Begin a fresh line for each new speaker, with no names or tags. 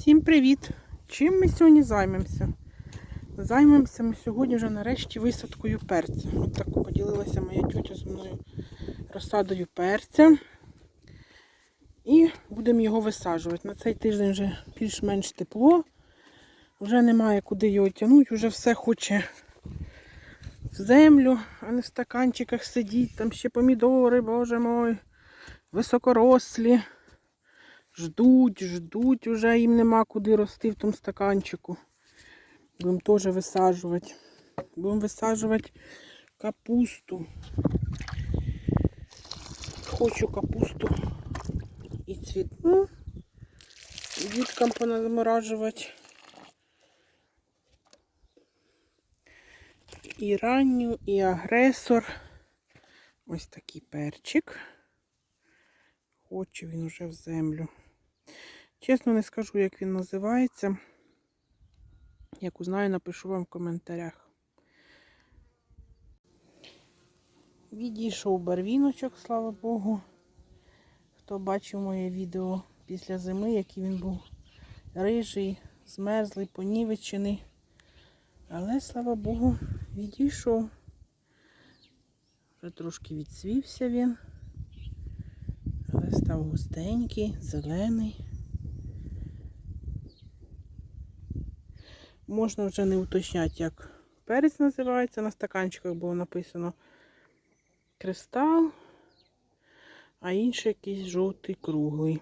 Всім привіт! Чим ми сьогодні займемося? Займемося ми сьогодні вже нарешті висадкою перця. От так поділилася моя тьотя зі мною розсадою перця. І будемо його висаджувати. На цей тиждень вже більш-менш тепло. Вже немає куди його тягнути, вже все хоче в землю, а не в стаканчиках сидіть. Там ще помідори, боже мой, високорослі. Ждуть, ждуть, вже їм нема куди рости в тому стаканчику. Будемо теж висаджувати. Будемо висаджувати капусту. Хочу капусту і цвітну. Діткам поназаморажувати. І ранню, і агресор. Ось такий перчик. Хоче він уже в землю. Чесно не скажу, як він називається. Як узнаю, напишу вам в коментарях. Відійшов барвіночок, слава Богу. Хто бачив моє відео після зими, який він був рижий, змерзлий, понівечений. Але, слава Богу, відійшов. Вже трошки відсвівся він. Але став густенький, зелений. Можна вже не уточняти, як перець називається. На стаканчиках було написано кристал, а інший якийсь жовтий круглий.